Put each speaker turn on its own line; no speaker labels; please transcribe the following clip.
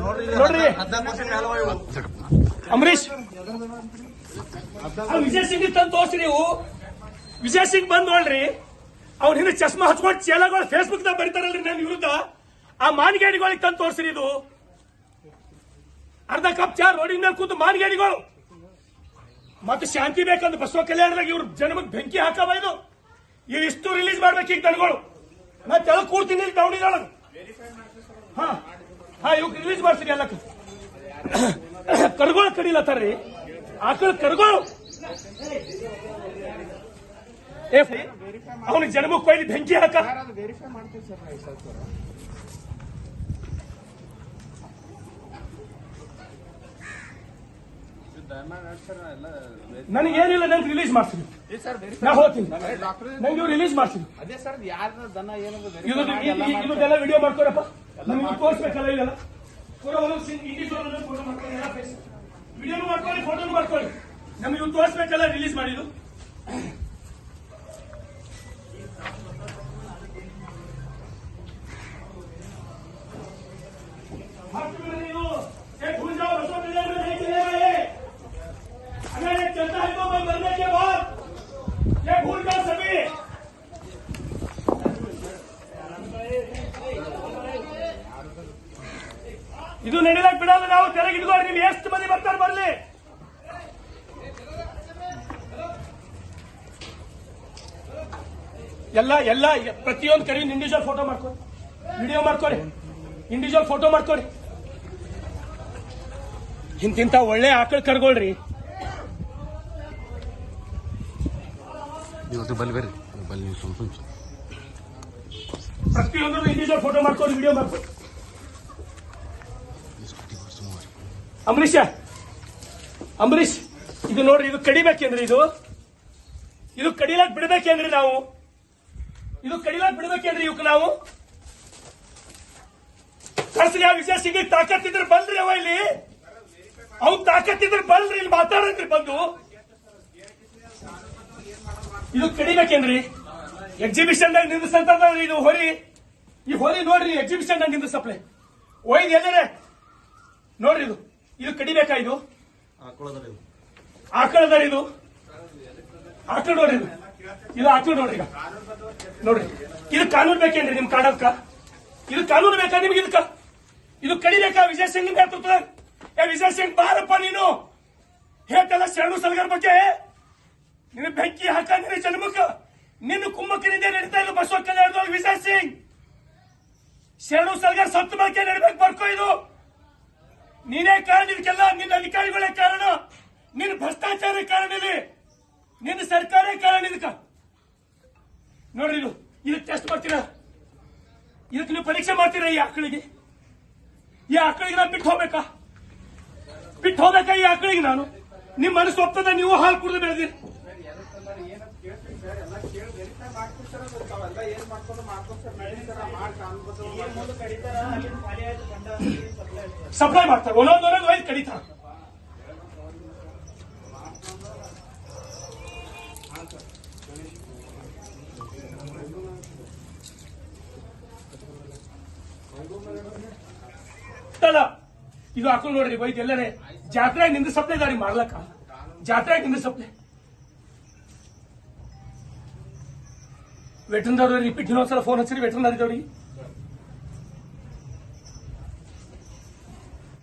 ನೋಡ್ರಿ. ಅಂಬರೀಶ್ ವಿಜಯ್ ಸಿಂಗ್ ತಂದು ತೋರ್ಸಿ ನೀವು. ವಿಜಯ್ ಸಿಂಗ್ ಬಂದ್ ನೋಡ್ರಿ. ಅವ್ರ ಹಿಂದೆ ಚಸ್ಮಾ ಹಚ್ಕೊಂಡು ಚೇಲಗಳು ಫೇಸ್ಬುಕ್ ದಾಗ ಬರೀತಾರಲ್ರಿ ನನ್ನ ವಿರುದ್ಧ. ಆ ಮಾನ್ಗೇಡಿಗಳಿಗೆ ತಂದು ತೋರ್ಸ್ರಿ ಇದು. ಅರ್ಧ ಕಪ್ ಚಾ ರೋಡಿನ ಮೇಲೆ ಕೂತು ಮಾನ್ಗೇಡಿಗಳು. ಮತ್ತೆ ಶಾಂತಿ ಬೇಕಂದ್ರೆ ಬಸವ ಕಲ್ಯಾಣದಾಗ ಇವ್ರ ಜನ್ಮಕ್ಕೆ ಬೆಂಕಿ ಹಾಕವ ಇದು. ಇಷ್ಟು ರಿಲೀಸ್ ಮಾಡ್ಬೇಕು ಈಗ ದನಗಳು. ಮತ್ತೆ ಕೂಡ್ತೀನಿ ಇಲ್ಲಿ ಟೌನಿದೊಳಗೆ ಹಾ ಹಾ ಇವ್ ರಿಲೀಸ್ ಮಾಡ್ತೀನಿ ಎಲ್ಲ ಕರ್ಗೋಳ ಕಡಿಲತ್ತಾರ್ರಿ ಆಕಳ ಕರ್ಗೋಳು. ಅವನಿಗೆ ಜನ್ಮಕ್ಕೆ ಕೊಯ್ಲಿ ಬೆಂಕಿ ಹಾಕ. ನನಗೇನಿಲ್ಲ ನಂಗೆ ರಿಲೀಸ್ ಮಾಡ್ತೀನಿ ನಾ ಹೋಗ್ತೀನಿ. ನಂಗೆ ಇವ್ರು ರಿಲೀಸ್ ಮಾಡ್ತೀನಿ
ಅದೇ ಸರ್ ಯಾರ ದನ ಏನದು
ಇದು ಇದೆಲ್ಲ ವಿಡಿಯೋ ಮಾಡ್ಕೊರಪ್ಪ. ನಮಗೆ ತೋರಿಸ್ಬೇಕಲ್ಲ ಇದೆಲ್ಲ ವಿಡಿಯೋನು ಮಾಡ್ಕೊಳ್ಳಿ ಫೋಟೋನು ಮಾಡ್ಕೊಳ್ಳಿ ನಮಗೆ ಇವ್ರು ತೋರಿಸ್ಬೇಕಲ್ಲ ರಿಲೀಸ್ ಮಾಡಿದ್ದು. हाथ ಇದು ನಡೀಲಕ್ ಬಿಡಲ್ಲ ನಾವು ತೆರೆಗೆ ಇಟ್ಕೊಂಡು ನೀವು ಎಷ್ಟು ಮಂದಿ ಬರ್ತಾರೆ ಬರ್ಲಿ. ಎಲ್ಲ ಎಲ್ಲ ಪ್ರತಿಯೊಂದು ಕಡೆ ಇಂಡಿವಿಜುವಲ್ ಫೋಟೋ ಮಾಡ್ಕೊಡಿ ವಿಡಿಯೋ ಮಾಡ್ಕೊಡಿ ಇಂಡಿವಿಜುವಲ್ ಫೋಟೋ ಮಾಡ್ಕೊಡಿ ಇಂತಿಂತ ಒಳ್ಳೆ ಆಕಳ ಕರ್ಗೊಳ್ರಿ. ಪ್ರತಿಯೊಂದ್ರು ಇಂಡಿವಿಜುವಲ್ ಫೋಟೋ ಮಾಡ್ಕೊಡಿ ವಿಡಿಯೋ ಮಾಡ್ಕೊಳ್ಳಿ. ಅಂಬರೀಷ, ಅಂಬರೀಷ್, ಇದು ನೋಡ್ರಿ, ಇದು ಕಡಿಬೇಕೇನ್ರಿ ಇದು? ಇದು ಕಡಿಲಾಕ್ ಬಿಡ್ಬೇಕೇನ್ರಿ ನಾವು? ಇದು ಕಡಿಲಾಕ್ ಬಿಡ್ಬೇಕೇನ್ರಿ ಇವಕ್ಕೆ ನಾವು? ಕಳ್ಸ್ರಿ, ಆ ವಿಷಯ ಸಿಗಿ ತಾಕತ್ತಿದ್ರೆ ಬಲ್ರಿ ಅವ ಇಲ್ಲಿ. ಅವ್ನ್ ತಾಕತ್ತಿದ್ರೆ ಬಲ್ರಿ ಇಲ್ಲಿ ಮಾತಾಡಂದ್ರಿ ಬಂದು. ಇದು ಕಡಿಬೇಕೇನ್ರಿ? ಎಕ್ಸಿಬಿಷನ್ ದಾಗ ನಿಂದಿಸ್ತಂತಂದ್ರಿ ಇದು ಹೊರಿ. ಈ ಹೊರಿ ನೋಡ್ರಿ ಎಕ್ಸಿಬಿಷನ್ ದಾಗ ಸಪ್ಲೈ ಒಯ್ದು ಎಲ್ಲರೇ, ನೋಡ್ರಿ ಇದು. ಇದು ಕಡಿಬೇಕಾ ಇದು? ಆಕಳದ ಇದು ಆಕಳ ನೋಡ್ರಿ ಇದು ಇದು ಆಕಳ ನೋಡ್ರಿ ಈಗ. ನೋಡ್ರಿ ಇದು ಕಾನೂನು ಬೇಕೇನ್ರಿ ನಿಮ್ ಕಾಡಕ್ಕ ಇದು ಕಾನೂನು ಬೇಕಾ ನಿಮ್ಗೆ ಇದಕ್ಕ? ಇದು ಕಡಿಬೇಕಾ ವಿಜಯ್ ಸಿಂಗ್ ನೇತೃತ್ವ ಏ ವಿಜಯ್ ಸಿಂಗ್ ಬಾರಪ್ಪ ನೀನು. ಹೇಳ್ತಲ್ಲ ಶರಣು ಸಲಗರ ಬಗ್ಗೆ. ನಿನ್ನ ಬೆಂಕಿ ಹಾಕ ನಿನ್ನ ಜನ್ಮಕ್ಕ. ನಿನ್ನ ಕುಮ್ಮಕ್ಕನಿಂದ ನಡೀತಾ ಇಲ್ಲ ಬಸವ ಕಲ್ಯಾಣದೊಳಗೆ ವಿಜಯ್ ಸಿಂಗ್. ಶರಣು ಸಲಗರ್ ಸತ್ತು ಬಗ್ಗೆ ನಡಬೇಕು ಬರ್ಕೋ ಇದು. ನಿನ್ನ ಅಧಿಕಾರಿಗಳೇ ಕಾರಣ, ನಿನ್ನ ಭ್ರಷ್ಟಾಚಾರ ಕಾರಣ ಇಲ್ಲಿ, ನಿನ್ನ ಸರ್ಕಾರ ಕಾರಣ ಇದಕ್ಕ. ನೋಡ್ರಿ ಇದು ಇದಕ್ಕೆ ಟೆಸ್ಟ್ ಮಾಡ್ತೀರಾ? ಇದಕ್ಕೆ ನೀವು ಪರೀಕ್ಷೆ ಮಾಡ್ತೀರಾ ಈ ಆಕಳಿಗೆ? ಈ ಆಕಳಿಗೆ ನಾನು ಬಿಟ್ಟು ಹೋಗ್ಬೇಕಾ? ಬಿಟ್ಟು ಹೋಗ್ಬೇಕಾ ಈ ಆಕಳಿಗೆ ನಾನು? ನಿಮ್ಮ ಮನಸ್ಸು ಒಪ್ಪದ ನೀವು ಹಾಲು ಕುಡಿದು ಬೆಳೆದಿರಿ. ಸಪ್ಲೈ ಮಾಡ್ತಾರೆ ಒಂದೊಂದು ಒಂದೊಂದು ಒಯ್ದು ಕಡಿತಾರೆ ಅಲ್ಲ, ಇದು ಹಾಕೊಂಡು ನೋಡ್ರಿ ವೈದ್ಯ ಎಲ್ಲರೇ. ಜಾತ್ರೆ ನಿಂದ ಸಪ್ಲೈ ದಾರಿ ಮಾಡ್ಲಕ್ಕ? ಜಾತ್ರೆ ನಿಂದ ಸಪ್ಲೈ వెటర్నరీ వెటర్నరీ ఫోన్ వచ్చింది వెటర్నరీ తోడి